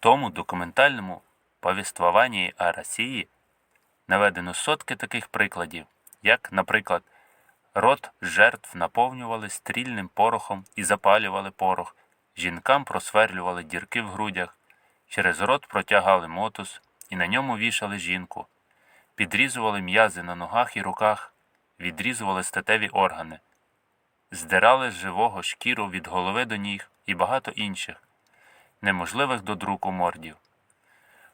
тому документальному повіствуванні о Росії наведено сотки таких прикладів, як, наприклад, рот жертв наповнювали стрільним порохом і запалювали порох, жінкам просверлювали дірки в грудях, через рот протягали мотус і на ньому вішали жінку, підрізували м'язи на ногах і руках, відрізували статеві органи, здирали з живого шкіру від голови до ніг і багато інших, неможливих до друку мордів.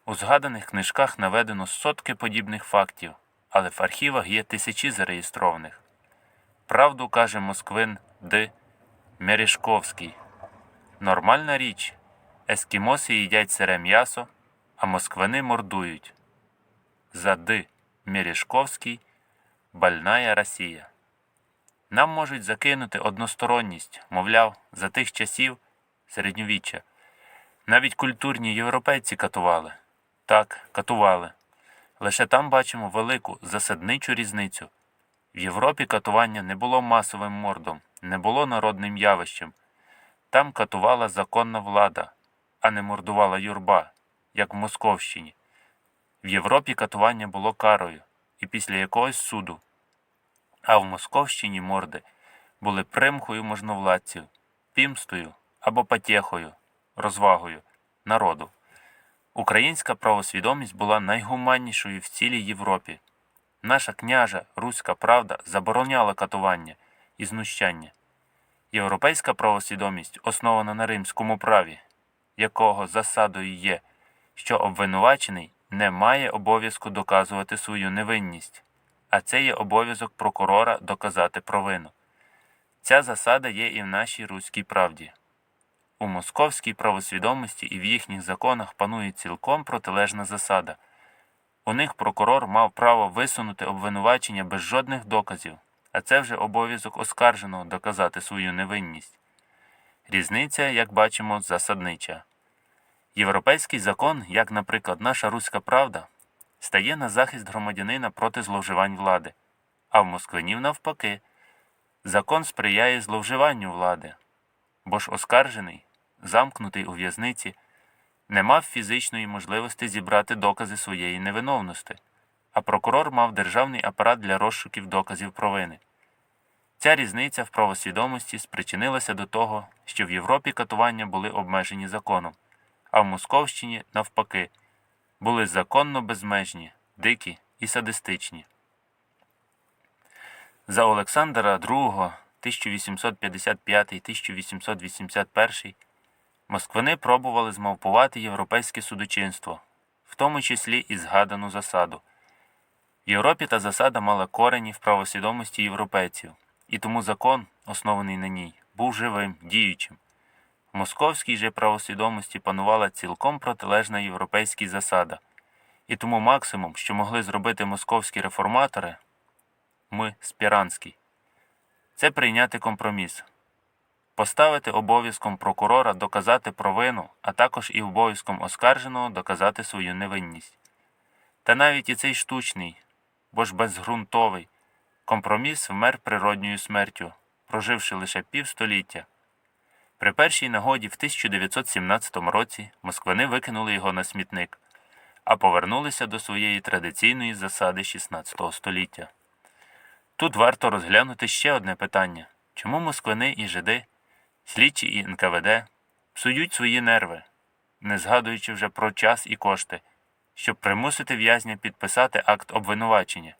У згаданих книжках наведено сотки подібних фактів, але в архівах є тисячі зареєстрованих. Правду каже Москвин Д. Мережковський. Нормальна річ. Ескімоси їдять сире м'ясо, а москвини мордують. За Д. Мережковський. Больная Росія. Нам можуть закинути односторонність, мовляв, за тих часів середньовіччя. Навіть культурні європейці катували. Так, катували. Лише там бачимо велику засадничу різницю. В Європі катування не було масовим мордом, не було народним явищем. Там катувала законна влада, а не мордувала юрба, як в Московщині. В Європі катування було карою і після якогось суду. А в Московщині морди були примхою можновладців, пімстою або потєхою, розвагою народу. Українська правосвідомість була найгуманнішою в цілій Європі. Наша княжа руська правда забороняла катування і знущання. Європейська правосвідомість основана на римському праві, якого засадою є, що обвинувачений не має обов'язку доказувати свою невинність, а це є обов'язок прокурора доказати провину. Ця засада є і в нашій руській правді. У московській правосвідомості і в їхніх законах панує цілком протилежна засада. У них прокурор мав право висунути обвинувачення без жодних доказів, а це вже обов'язок оскарженого доказати свою невинність. Різниця, як бачимо, засаднича. Європейський закон, як, наприклад, наша руська правда, стає на захист громадянина проти зловживань влади, а в Москвинів навпаки, закон сприяє зловживанню влади, бо ж оскаржений, замкнутий у в'язниці, не мав фізичної можливості зібрати докази своєї невиновності, а прокурор мав державний апарат для розшуків доказів провини. Ця різниця в правосвідомості спричинилася до того, що в Європі катування були обмежені законом, а в Московщині, навпаки, були законно безмежні, дикі і садистичні. За Олександра II 1855-1881 москвини пробували змавпувати європейське судочинство, в тому числі і згадану засаду. В Європі та засада мала корені в правосвідомості європейців, і тому закон, оснований на ній, був живим, діючим. В московській же правосвідомості панувала цілком протилежна європейській засада, і тому максимум, що могли зробити московські реформатори, ми Спіранський, це прийняти компроміс, поставити обов'язком прокурора доказати провину, а також і обов'язком оскарженого доказати свою невинність. Та навіть і цей штучний, бо ж безґрунтовий, компроміс вмер природньою смертю, проживши лише півстоліття. При першій нагоді в 1917 році москвини викинули його на смітник, а повернулися до своєї традиційної засади XVI століття. Тут варто розглянути ще одне питання чому москвини і жиди, слідчі і НКВД псують свої нерви, не згадуючи вже про час і кошти, щоб примусити в'язня підписати акт обвинувачення.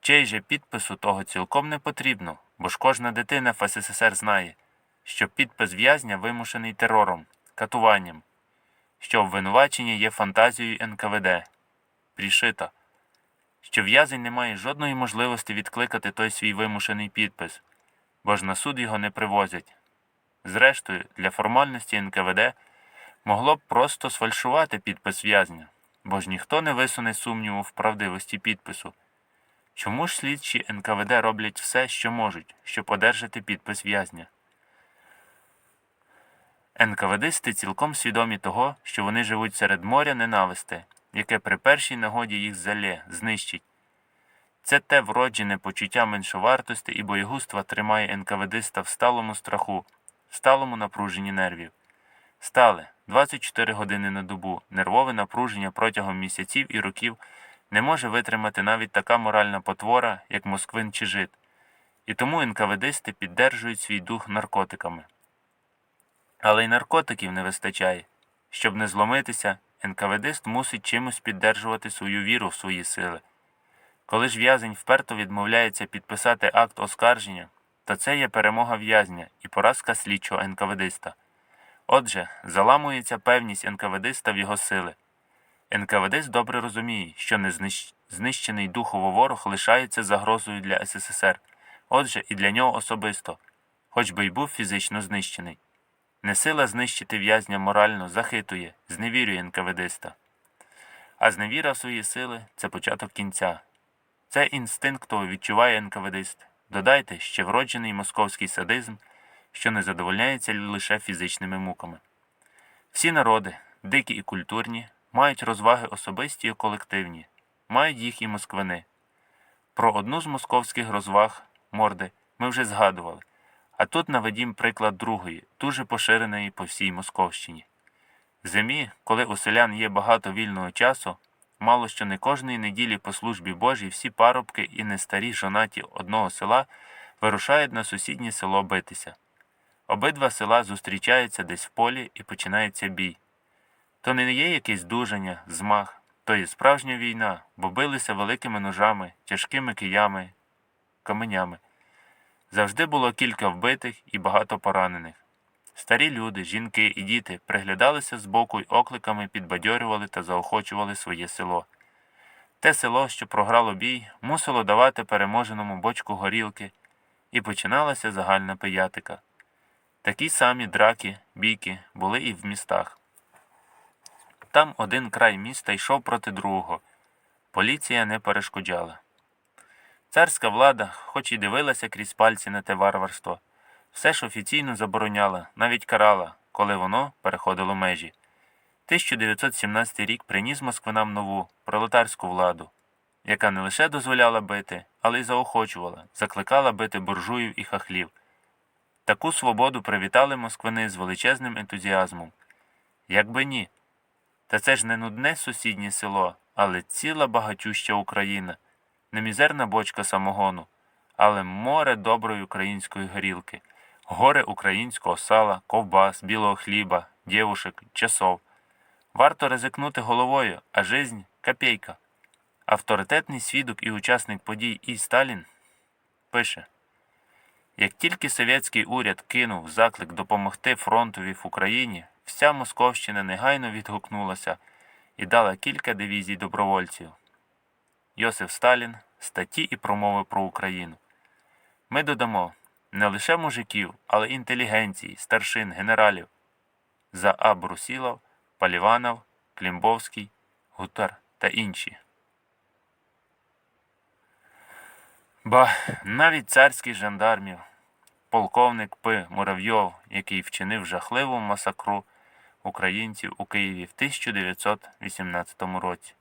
Чей же підпису того цілком не потрібно, бо ж кожна дитина в СССР знає, що підпис в'язня вимушений терором, катуванням, що обвинувачення є фантазією НКВД, пришита, що в'язень не має жодної можливості відкликати той свій вимушений підпис, бо ж на суд його не привозять. Зрештою, для формальності НКВД могло б просто сфальшувати підпис в'язня, бо ж ніхто не висуне сумніву в правдивості підпису. Чому ж слідчі НКВД роблять все, що можуть, щоб одержати підпис в'язня? НКВДисти цілком свідомі того, що вони живуть серед моря ненависти, яке при першій нагоді їх залє, знищить. Це те вроджене почуття меншовартості і боєгузтва тримає НКВДиста в сталому страху, в сталому напруженні нервів. Стале 24 години на добу, нервове напруження протягом місяців і років не може витримати навіть така моральна потвора, як Москвин чи Жид. І тому НКВДисти піддержують свій дух наркотиками. Але й наркотиків не вистачає. Щоб не зломитися, НКВДист мусить чимось піддержувати свою віру в свої сили. Коли ж в'язень вперто відмовляється підписати акт оскарження, то це є перемога в'язня і поразка слідчого НКВДиста. Отже, заламується певність НКВДиста в його сили. НКВДист добре розуміє, що незнищ- знищений духово ворог лишається загрозою для СССР, отже, і для нього особисто, хоч би й був фізично знищений. Несила знищити в'язня морально захитує, зневірює НКВДиста. А зневіра в свої сили це початок кінця. Це інстинктово відчуває НКВДист. Додайте ще вроджений московський садизм, що не задовольняється лише фізичними муками. Всі народи, дикі і культурні, мають розваги особисті і колективні, мають їх і москвини. Про одну з московських розваг, морди, ми вже згадували, а тут наведім приклад другої, дуже поширеної по всій Московщині. В зимі, коли у селян є багато вільного часу, мало що не кожної неділі по службі Божій всі парубки і нестарі жонаті одного села вирушають на сусіднє село битися. Обидва села зустрічаються десь в полі і починається бій. То не є якесь дужання, змах, то є справжня війна, бо билися великими ножами, тяжкими киями, каменями. Завжди було кілька вбитих і багато поранених. Старі люди, жінки і діти приглядалися збоку й окликами підбадьорювали та заохочували своє село. Те село, що програло бій, мусило давати переможеному бочку горілки, і починалася загальна пиятика. Такі самі драки, бійки були і в містах. Там один край міста йшов проти другого. Поліція не перешкоджала. Царська влада, хоч і дивилася крізь пальці на те варварство, все ж офіційно забороняла, навіть карала, коли воно переходило межі. 1917 рік приніс москвинам нову пролетарську владу, яка не лише дозволяла бити, але й заохочувала, закликала бити буржуїв і хахлів. Таку свободу привітали москвини з величезним ентузіазмом. Якби ні. Та це ж не нудне сусіднє село, але ціла багатюща Україна, не мізерна бочка самогону, але море доброї української горілки, горе українського сала, ковбас, білого хліба, дєвушек, часов. Варто ризикнути головою, а жизнь – копійка. Авторитетний свідок і учасник подій І. Сталін пише Як тільки совєтський уряд кинув заклик допомогти фронтові в Україні, вся Московщина негайно відгукнулася і дала кілька дивізій добровольців. Йосиф Сталін, статті і промови про Україну. Ми додамо не лише мужиків, але й інтелігенції, старшин, генералів за А. Брусілов, Паліванов, Клімбовський, Гутар та інші. Ба навіть царський жандармів, полковник П. Муравйов, який вчинив жахливу масакру українців у Києві в 1918 році.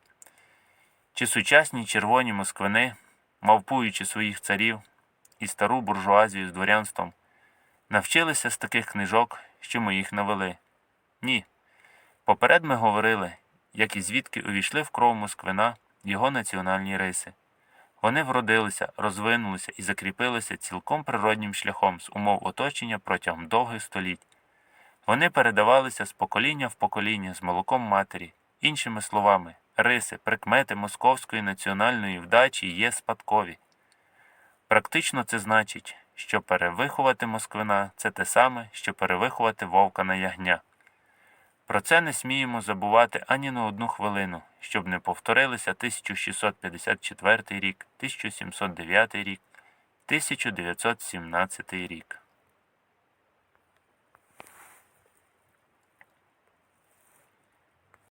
Чи сучасні червоні москвини, мавпуючи своїх царів і стару буржуазію з дворянством, навчилися з таких книжок, що ми їх навели? Ні. Поперед ми говорили, як і звідки увійшли в кров москвина його національні риси. Вони вродилися, розвинулися і закріпилися цілком природнім шляхом з умов оточення протягом довгих століть. Вони передавалися з покоління в покоління з молоком матері, іншими словами, риси, прикмети московської національної вдачі є спадкові. Практично це значить, що перевиховати москвина це те саме, що перевиховати вовка на ягня. Про це не сміємо забувати ані на одну хвилину, щоб не повторилися 1654 рік, 1709 рік, 1917 рік.